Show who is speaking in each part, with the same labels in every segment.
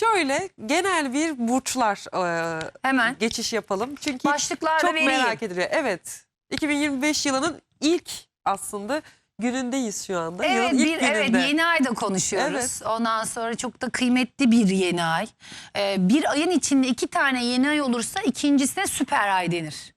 Speaker 1: Şöyle genel bir burçlar e,
Speaker 2: Hemen.
Speaker 1: geçiş yapalım. Çünkü
Speaker 2: Başlıklarda
Speaker 1: çok
Speaker 2: vereyim.
Speaker 1: merak ediliyor. Evet. 2025 yılının ilk aslında günündeyiz şu anda.
Speaker 2: Evet,
Speaker 1: Yılın
Speaker 2: bir,
Speaker 1: ilk
Speaker 2: evet
Speaker 1: gününde.
Speaker 2: yeni ayda konuşuyoruz.
Speaker 1: Evet.
Speaker 2: Ondan sonra çok da kıymetli bir yeni ay. Ee, bir ayın içinde iki tane yeni ay olursa ikincisine süper ay denir.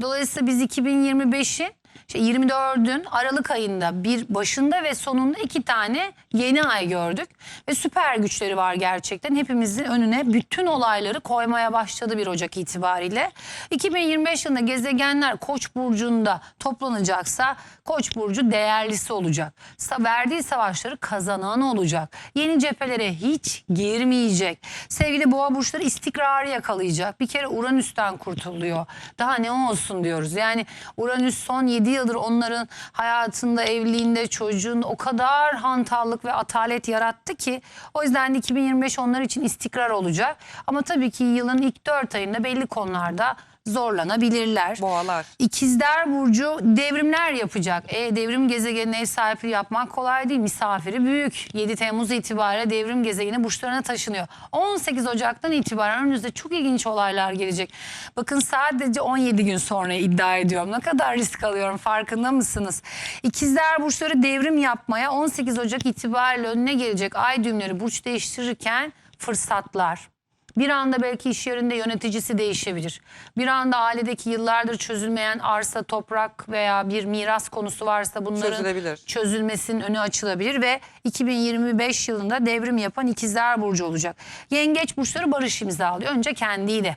Speaker 2: Dolayısıyla biz 2025'in işte 24'ün Aralık ayında bir başında ve sonunda iki tane yeni ay gördük. Ve süper güçleri var gerçekten. Hepimizin önüne bütün olayları koymaya başladı 1 Ocak itibariyle. 2025 yılında gezegenler Koç burcunda toplanacaksa Koç burcu değerlisi olacak. Verdiği savaşları kazanan olacak. Yeni cephelere hiç girmeyecek. Sevgili boğa burçları istikrarı yakalayacak. Bir kere Uranüs'ten kurtuluyor. Daha ne olsun diyoruz. Yani Uranüs son 7 yıldır onların hayatında, evliliğinde, çocuğun o kadar hantallık ve atalet yarattı ki o yüzden de 2025 onlar için istikrar olacak. Ama tabii ki yılın ilk 4 ayında belli konularda zorlanabilirler.
Speaker 1: Boğalar.
Speaker 2: İkizler Burcu devrimler yapacak. E, devrim gezegenine ev sahipliği yapmak kolay değil. Misafiri büyük. 7 Temmuz itibariyle devrim gezegeni burçlarına taşınıyor. 18 Ocak'tan itibaren önünüzde çok ilginç olaylar gelecek. Bakın sadece 17 gün sonra iddia ediyorum. Ne kadar risk alıyorum farkında mısınız? İkizler Burçları devrim yapmaya 18 Ocak itibariyle önüne gelecek ay düğümleri burç değiştirirken fırsatlar. Bir anda belki iş yerinde yöneticisi değişebilir. Bir anda ailedeki yıllardır çözülmeyen arsa, toprak veya bir miras konusu varsa bunların çözülmesinin önü açılabilir ve 2025 yılında devrim yapan ikizler burcu olacak. Yengeç burçları barış imzalıyor. Önce kendiyle.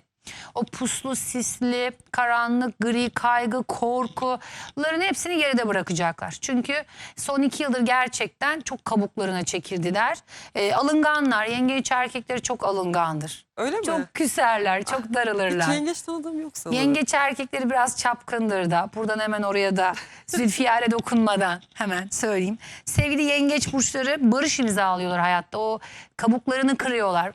Speaker 2: O puslu, sisli, karanlık, gri, kaygı, korkuların hepsini geride bırakacaklar. Çünkü son iki yıldır gerçekten çok kabuklarına çekildiler. Ee, alınganlar, yengeç erkekleri çok alıngandır.
Speaker 1: Öyle mi?
Speaker 2: Çok küserler, çok
Speaker 1: Hiç
Speaker 2: darılırlar.
Speaker 1: yengeç tanıdığım yok sanırım.
Speaker 2: Yengeç erkekleri biraz çapkındır da. Buradan hemen oraya da Zülfiyar'e dokunmadan hemen söyleyeyim. Sevgili yengeç burçları barış imzalıyorlar hayatta. O kabuklarını kırıyorlar.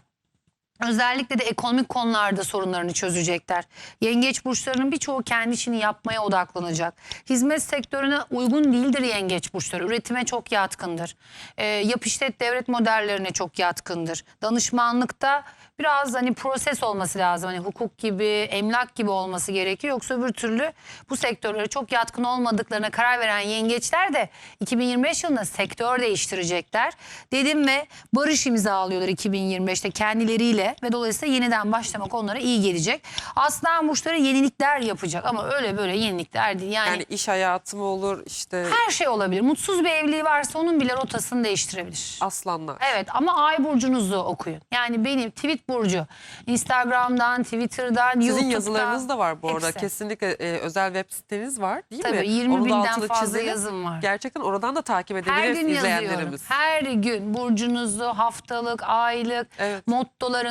Speaker 2: Özellikle de ekonomik konularda sorunlarını çözecekler. Yengeç burçlarının birçoğu kendi işini yapmaya odaklanacak. Hizmet sektörüne uygun değildir yengeç burçları. Üretime çok yatkındır. E, yap işlet devlet modellerine çok yatkındır. Danışmanlıkta biraz hani proses olması lazım. Hani hukuk gibi, emlak gibi olması gerekiyor. Yoksa öbür türlü bu sektörlere çok yatkın olmadıklarına karar veren yengeçler de 2025 yılında sektör değiştirecekler. Dedim ve barış imzalıyorlar 2025'te kendileriyle ve dolayısıyla yeniden başlamak onlara iyi gelecek. Aslan burçları yenilikler yapacak ama öyle böyle yenilikler değil. Yani,
Speaker 1: Yani iş hayatı mı olur işte
Speaker 2: her şey olabilir. Mutsuz bir evliliği varsa onun bile rotasını değiştirebilir.
Speaker 1: aslanlar.
Speaker 2: Evet ama ay burcunuzu okuyun. Yani benim tweet burcu. Instagram'dan, Twitter'dan,
Speaker 1: Sizin
Speaker 2: YouTube'dan.
Speaker 1: yazılarınız da var bu arada.
Speaker 2: hepsi.
Speaker 1: Kesinlikle e, özel web siteniz var değil mi?
Speaker 2: Tabii 20
Speaker 1: Onu
Speaker 2: binden fazla
Speaker 1: çizelim.
Speaker 2: yazım var.
Speaker 1: Gerçekten oradan da takip
Speaker 2: Her
Speaker 1: edebilir
Speaker 2: gün yazıyorum.
Speaker 1: izleyenlerimiz.
Speaker 2: Her gün burcunuzu, haftalık, aylık,
Speaker 1: Evet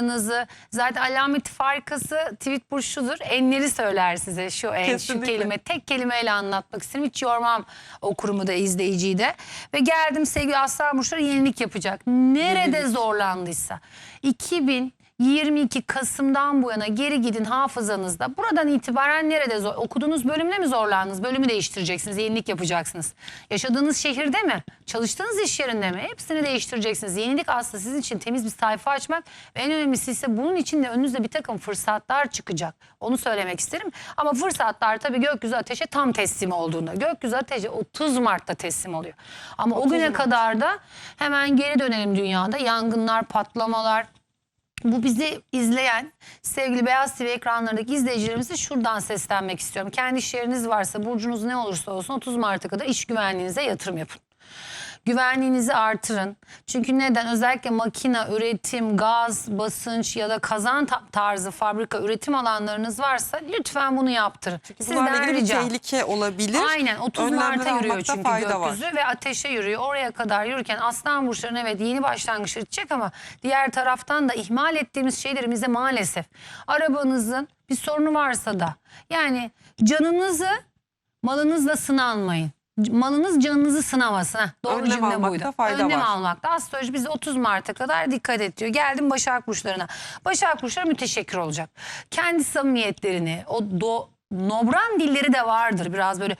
Speaker 2: aranızı. Zaten alamet farkası tweet burçudur. Enleri söyler size şu en
Speaker 1: Kesinlikle.
Speaker 2: şu kelime. Tek kelimeyle anlatmak isterim. Hiç yormam okurumu da izleyiciyi de. Ve geldim sevgili Aslan Burçları yenilik yapacak. Nerede zorlandıysa. 2000 22 Kasım'dan bu yana geri gidin hafızanızda. Buradan itibaren nerede zor, okuduğunuz bölümde mi zorlandınız? Bölümü değiştireceksiniz, yenilik yapacaksınız. Yaşadığınız şehirde mi? Çalıştığınız iş yerinde mi? Hepsini değiştireceksiniz. Yenilik aslında sizin için temiz bir sayfa açmak en önemlisi ise bunun için de önünüzde bir takım fırsatlar çıkacak. Onu söylemek isterim. Ama fırsatlar tabii gökyüzü ateşe tam teslim olduğunda. Gökyüzü ateşe 30 Mart'ta teslim oluyor. Ama o güne
Speaker 1: Mart.
Speaker 2: kadar da hemen geri dönelim dünyada. Yangınlar, patlamalar, bu bizi izleyen sevgili Beyaz TV ekranlarındaki izleyicilerimize şuradan seslenmek istiyorum. Kendi iş yeriniz varsa burcunuz ne olursa olsun 30 Mart'a kadar iş güvenliğinize yatırım yapın. Güvenliğinizi artırın. Çünkü neden? Özellikle makine, üretim, gaz, basınç ya da kazan ta- tarzı fabrika üretim alanlarınız varsa lütfen bunu yaptırın.
Speaker 1: Bunlarla ilgili bir tehlike olabilir.
Speaker 2: Aynen 30
Speaker 1: Önlemler
Speaker 2: Mart'a yürüyor çünkü
Speaker 1: fayda var.
Speaker 2: gökyüzü ve ateşe yürüyor. Oraya kadar yürürken aslan burçlarının evet yeni başlangıç edecek ama diğer taraftan da ihmal ettiğimiz şeylerimize maalesef arabanızın bir sorunu varsa da yani canınızı malınızla sınanmayın. Malınız canınızı sınamasın. Heh, doğru
Speaker 1: Önlem
Speaker 2: cümle
Speaker 1: almakta
Speaker 2: buydu.
Speaker 1: fayda
Speaker 2: Önlem
Speaker 1: var.
Speaker 2: almakta. Astroloji bize 30 Mart'a kadar dikkat et diyor. Geldim Başak Burçlarına. Başak Burçları müteşekkir olacak. Kendi samimiyetlerini, o do, nobran dilleri de vardır. Biraz böyle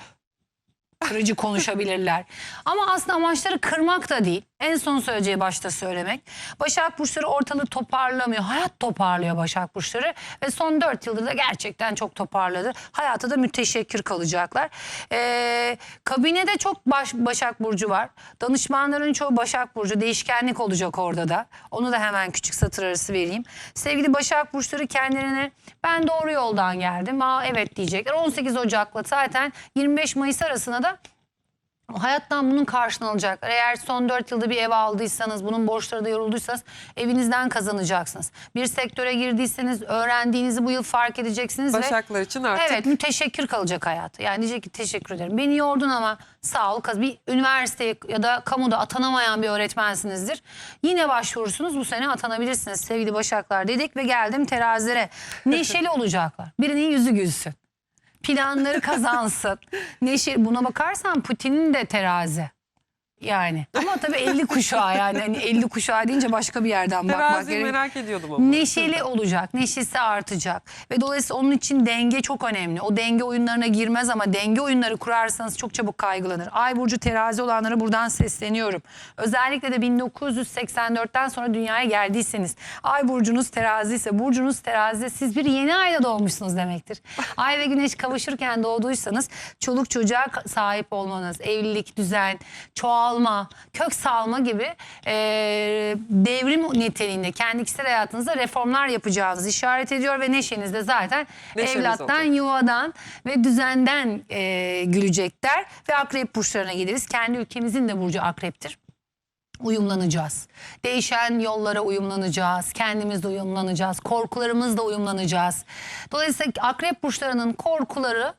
Speaker 2: kırıcı konuşabilirler. Ama aslında amaçları kırmak da değil. En son söyleyeceği başta söylemek. Başak Burçları ortalığı toparlamıyor. Hayat toparlıyor Başak Burçları. Ve son 4 yıldır da gerçekten çok toparladı. Hayata da müteşekkir kalacaklar. Ee, kabinede çok baş, Başak Burcu var. Danışmanların çoğu Başak Burcu. Değişkenlik olacak orada da. Onu da hemen küçük satır arası vereyim. Sevgili Başak Burçları kendilerine ben doğru yoldan geldim. Aa evet diyecekler. 18 Ocak'la zaten 25 Mayıs arasında da Hayattan bunun karşılığını alacaklar. Eğer son 4 yılda bir ev aldıysanız, bunun borçları da yorulduysanız evinizden kazanacaksınız. Bir sektöre girdiyseniz öğrendiğinizi bu yıl fark edeceksiniz. ve
Speaker 1: Başaklar için artık
Speaker 2: Evet müteşekkir kalacak hayatı. Yani diyecek ki teşekkür ederim. Beni yordun ama sağ ol. Bir üniversiteye ya da kamuda atanamayan bir öğretmensinizdir. Yine başvurursunuz bu sene atanabilirsiniz sevgili Başaklar dedik ve geldim terazilere. Neşeli olacaklar. Birinin yüzü gülsün. Planları kazansın. Neşe buna bakarsan Putin'in de terazi. Yani ama tabii 50 kuşağı yani hani 50 kuşağı deyince başka bir yerden bakmak
Speaker 1: teraziyi
Speaker 2: gerekiyor.
Speaker 1: merak ediyordum ama.
Speaker 2: Neşeli olacak, neşesi artacak ve dolayısıyla onun için denge çok önemli. O denge oyunlarına girmez ama denge oyunları kurarsanız çok çabuk kaygılanır. Ay burcu terazi olanlara buradan sesleniyorum. Özellikle de 1984'ten sonra dünyaya geldiyseniz, ay burcunuz terazi ise, burcunuz terazi siz bir yeni ayda doğmuşsunuz demektir. Ay ve güneş kavuşurken doğduysanız çoluk çocuğa sahip olmanız, evlilik, düzen, çoğalma, kök salma gibi e, devrim niteliğinde kendi kişisel hayatınızda reformlar yapacağınızı işaret ediyor ve neşeniz de zaten
Speaker 1: Neşeniz
Speaker 2: evlattan,
Speaker 1: olacak.
Speaker 2: yuvadan ve düzenden e, gülecekler ve akrep burçlarına geliriz. Kendi ülkemizin de burcu akreptir uyumlanacağız. Değişen yollara uyumlanacağız. Kendimizle uyumlanacağız. Korkularımızla uyumlanacağız. Dolayısıyla akrep burçlarının korkuları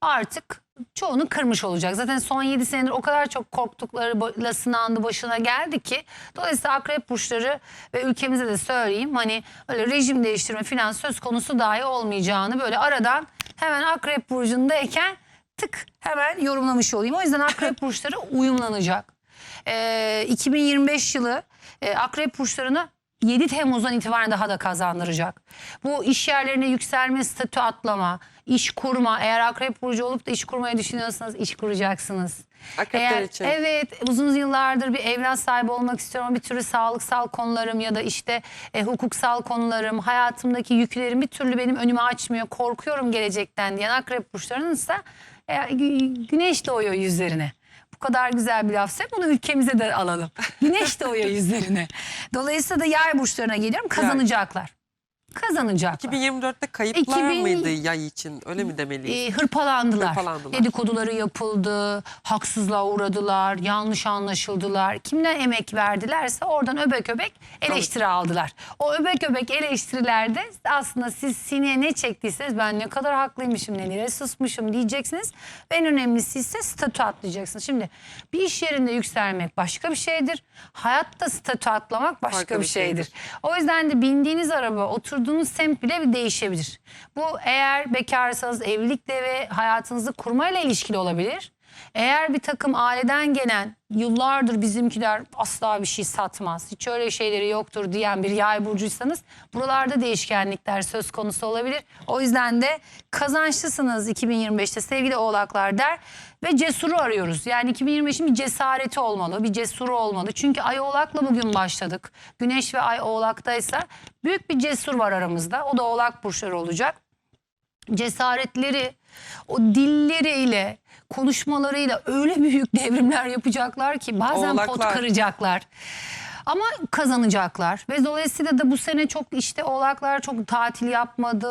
Speaker 2: artık çoğunu kırmış olacak. Zaten son 7 senedir o kadar çok korktuklarıyla sınandı başına geldi ki. Dolayısıyla akrep burçları ve ülkemize de söyleyeyim hani öyle rejim değiştirme falan söz konusu dahi olmayacağını böyle aradan hemen akrep burcundayken tık hemen yorumlamış olayım. O yüzden akrep burçları uyumlanacak. Ee, 2025 yılı e, akrep burçlarına 7 Temmuz'dan itibaren daha da kazandıracak. Bu iş yerlerine yükselme, statü atlama, iş kurma. Eğer akrep burcu olup da iş kurmayı düşünüyorsanız iş kuracaksınız.
Speaker 1: Akrepler
Speaker 2: Eğer,
Speaker 1: için.
Speaker 2: Evet uzun yıllardır bir evlat sahibi olmak istiyorum. Bir türlü sağlıksal konularım ya da işte e, hukuksal konularım, hayatımdaki yüklerim bir türlü benim önümü açmıyor. Korkuyorum gelecekten diyen akrep burçlarının ise e, gü- güneş doğuyor yüzlerine. Bu kadar güzel bir lafsa bunu ülkemize de alalım. Güneş doğuyor yüzlerine. Dolayısıyla da yay burçlarına geliyorum kazanacaklar. Kazanacaklar.
Speaker 1: 2024'te kayıplar
Speaker 2: 2000
Speaker 1: mıydı yay için? Öyle mi demeliyiz?
Speaker 2: E, hırpalandılar.
Speaker 1: Hırpalandılar.
Speaker 2: Dedikoduları yapıldı, haksızlığa uğradılar, yanlış anlaşıldılar. Kimden emek verdilerse oradan öbek öbek eleştiri aldılar. O öbek öbek eleştirilerde aslında siz sineye ne çektiyseniz ben ne kadar haklıymışım, nelere susmuşum diyeceksiniz. Ve en önemlisi ise statü atlayacaksınız. Şimdi bir iş yerinde yükselmek başka bir şeydir. Hayatta statü atlamak başka
Speaker 1: Farklı
Speaker 2: bir
Speaker 1: şeydir.
Speaker 2: şeydir. O yüzden de bindiğiniz araba, oturduğunuz semt bile bir değişebilir. Bu eğer bekarsanız evlilikle ve hayatınızı kurmayla ilişkili olabilir. Eğer bir takım aileden gelen yıllardır bizimkiler asla bir şey satmaz, hiç öyle şeyleri yoktur diyen bir yay burcuysanız buralarda değişkenlikler söz konusu olabilir. O yüzden de kazançlısınız 2025'te sevgili oğlaklar der ve cesuru arıyoruz. Yani 2025'in bir cesareti olmalı, bir cesuru olmalı. Çünkü ay oğlakla bugün başladık. Güneş ve ay oğlaktaysa büyük bir cesur var aramızda. O da oğlak burçları olacak cesaretleri, o dilleriyle, konuşmalarıyla öyle büyük devrimler yapacaklar ki bazen pot
Speaker 1: Oğlaklar.
Speaker 2: kıracaklar. Ama kazanacaklar ve dolayısıyla da bu sene çok işte oğlaklar çok tatil yapmadı.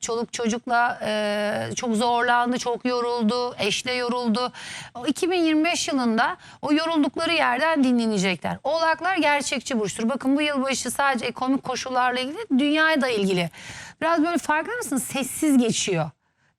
Speaker 2: Çoluk çocukla e, çok zorlandı, çok yoruldu, eşle yoruldu. O 2025 yılında o yoruldukları yerden dinlenecekler. Oğlaklar gerçekçi burçtur. Bakın bu yılbaşı sadece ekonomik koşullarla ilgili, dünyaya da ilgili. Biraz böyle farkında mısınız? Sessiz geçiyor.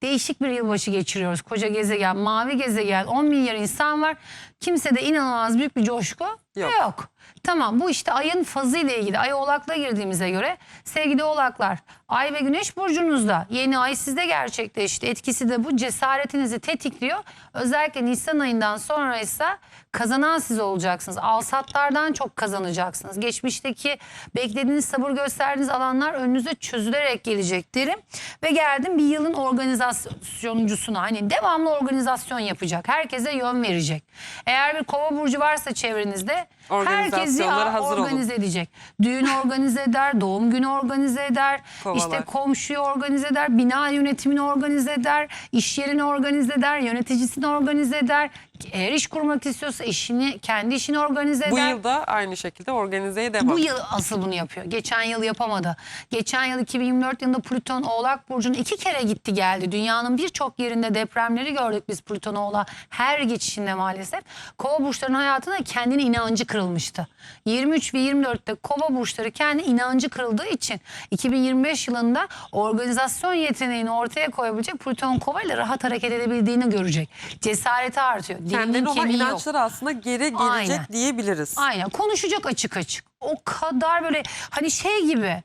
Speaker 2: Değişik bir yılbaşı geçiriyoruz. Koca gezegen, mavi gezegen, 10 milyar insan var. Kimse de inanılmaz büyük bir coşku
Speaker 1: Yok.
Speaker 2: yok. Tamam bu işte ayın fazı ile ilgili. Ay oğlakla girdiğimize göre sevgili oğlaklar ay ve güneş burcunuzda yeni ay sizde gerçekleşti. Etkisi de bu cesaretinizi tetikliyor. Özellikle Nisan ayından sonra ise kazanan siz olacaksınız. Alsatlardan çok kazanacaksınız. Geçmişteki beklediğiniz sabır gösterdiğiniz alanlar önünüze çözülerek gelecek derim. Ve geldim bir yılın organizasyoncusuna. Hani devamlı organizasyon yapacak. Herkese yön verecek. Eğer bir kova burcu varsa çevrenizde Herkesi
Speaker 1: Organizasyonlara hazır olun.
Speaker 2: organize edecek. Düğün organize eder, doğum günü organize eder,
Speaker 1: Kovalar.
Speaker 2: işte komşuyu organize eder, bina yönetimini organize eder, iş yerini organize eder, yöneticisini organize eder. Eğer iş kurmak istiyorsa işini, kendi işini organize eder.
Speaker 1: Bu yıl da aynı şekilde organizeye devam.
Speaker 2: Bu yıl asıl bunu yapıyor. Geçen yıl yapamadı. Geçen yıl 2024 yılında Plüton Oğlak Burcu'na iki kere gitti geldi. Dünyanın birçok yerinde depremleri gördük biz Plüton Oğlak her geçişinde maalesef. Kova burçlarının hayatında kendine inancı kırılmıştı. 23 ve 24'te Kova burçları kendi inancı kırıldığı için 2025 yılında organizasyon yeteneğini ortaya koyabilecek Plüton Kova ile rahat hareket edebildiğini görecek. Cesareti artıyor.
Speaker 1: Kendine olan
Speaker 2: kemiği yok.
Speaker 1: inançları aslında geri gelecek
Speaker 2: Aynen.
Speaker 1: diyebiliriz.
Speaker 2: Aynen konuşacak açık açık. O kadar böyle hani şey gibi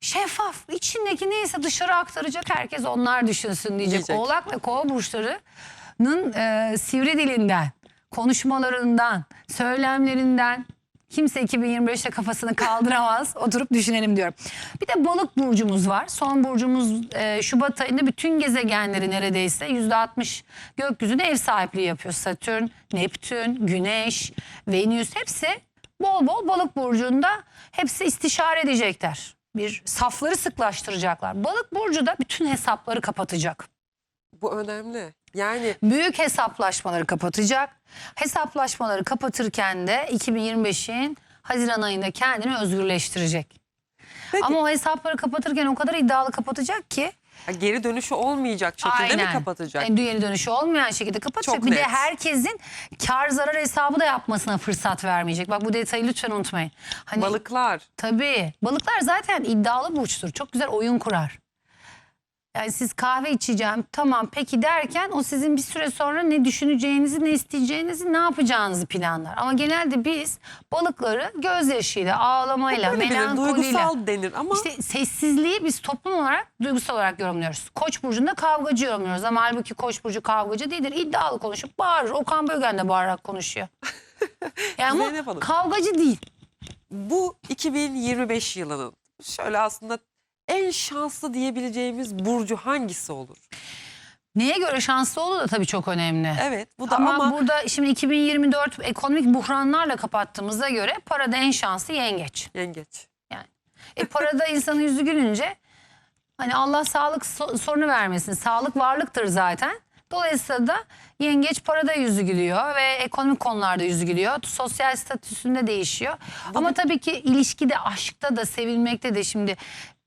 Speaker 2: şeffaf içindeki neyse dışarı aktaracak herkes onlar düşünsün diyecek.
Speaker 1: Diyecek.
Speaker 2: Oğlak ve kova burçlarının e, sivri dilinden, konuşmalarından, söylemlerinden kimse 2025'te kafasını kaldıramaz. Oturup düşünelim diyorum. Bir de balık burcumuz var. Son burcumuz e, Şubat ayında bütün gezegenleri neredeyse %60 gökyüzüne ev sahipliği yapıyor. Satürn, Neptün, Güneş, Venüs hepsi bol bol balık burcunda hepsi istişare edecekler. Bir safları sıklaştıracaklar. Balık burcu da bütün hesapları kapatacak.
Speaker 1: Bu önemli. Yani
Speaker 2: Büyük hesaplaşmaları kapatacak. Hesaplaşmaları kapatırken de 2025'in Haziran ayında kendini özgürleştirecek.
Speaker 1: Peki.
Speaker 2: Ama o hesapları kapatırken o kadar iddialı kapatacak ki
Speaker 1: geri dönüşü olmayacak şekilde mi kapatacak?
Speaker 2: Yani geri dönüşü olmayan şekilde kapatacak.
Speaker 1: Çok
Speaker 2: bir de
Speaker 1: net.
Speaker 2: herkesin kar zarar hesabı da yapmasına fırsat vermeyecek. Bak bu detayı lütfen unutmayın. Hani
Speaker 1: Balıklar.
Speaker 2: Tabii. Balıklar zaten iddialı burçtur. Çok güzel oyun kurar. Yani siz kahve içeceğim tamam peki derken o sizin bir süre sonra ne düşüneceğinizi, ne isteyeceğinizi, ne yapacağınızı planlar. Ama genelde biz balıkları gözyaşıyla, ağlamayla,
Speaker 1: Böyle bilir,
Speaker 2: melankoliyle...
Speaker 1: duygusal denir ama
Speaker 2: İşte sessizliği biz toplum olarak duygusal olarak yorumluyoruz. Koç burcunda kavgacı yorumluyoruz ama halbuki Koç burcu kavgacı değildir. İddialı konuşup bağırır. Okan Bölgen de bağırarak konuşuyor. Yani
Speaker 1: Zeynep
Speaker 2: ama
Speaker 1: Hanım.
Speaker 2: kavgacı değil.
Speaker 1: bu 2025 yılının şöyle aslında en şanslı diyebileceğimiz burcu hangisi olur?
Speaker 2: Neye göre şanslı olduğu da tabii çok önemli.
Speaker 1: Evet bu da
Speaker 2: ama,
Speaker 1: ama,
Speaker 2: burada şimdi 2024 ekonomik buhranlarla kapattığımızda göre parada en şanslı yengeç.
Speaker 1: yengeç.
Speaker 2: Yani. E parada insanın yüzü gülünce hani Allah sağlık so- sorunu vermesin. Sağlık varlıktır zaten. Dolayısıyla da yengeç parada yüzü gülüyor ve ekonomik konularda yüzü gülüyor. Sosyal statüsünde değişiyor. Ama tabii ki ilişkide, aşkta da, sevilmekte de şimdi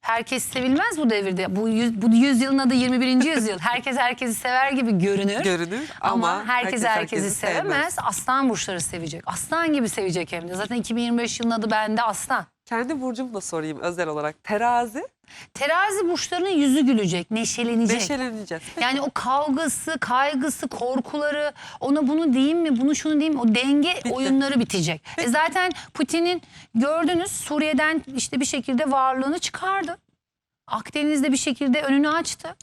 Speaker 2: herkes sevilmez bu devirde. Bu, yüz, bu yüzyılın adı 21. yüzyıl. Herkes herkesi sever gibi görünür.
Speaker 1: Görünür
Speaker 2: Ama,
Speaker 1: ama
Speaker 2: herkes,
Speaker 1: herkes
Speaker 2: herkesi
Speaker 1: herkesi
Speaker 2: sevemez.
Speaker 1: sevmez.
Speaker 2: Aslan burçları sevecek. Aslan gibi sevecek hem de. Zaten 2025 yılının adı bende aslan.
Speaker 1: Kendi burcumu da sorayım özel olarak. Terazi
Speaker 2: Terazi burçlarının yüzü gülecek, neşelenecek.
Speaker 1: neşeleneceğiz.
Speaker 2: Yani o kavgası, kaygısı, korkuları, ona bunu diyeyim mi, bunu şunu diyeyim mi, o denge oyunları bitecek. E zaten Putin'in gördünüz Suriye'den işte bir şekilde varlığını çıkardı. Akdeniz'de bir şekilde önünü açtı.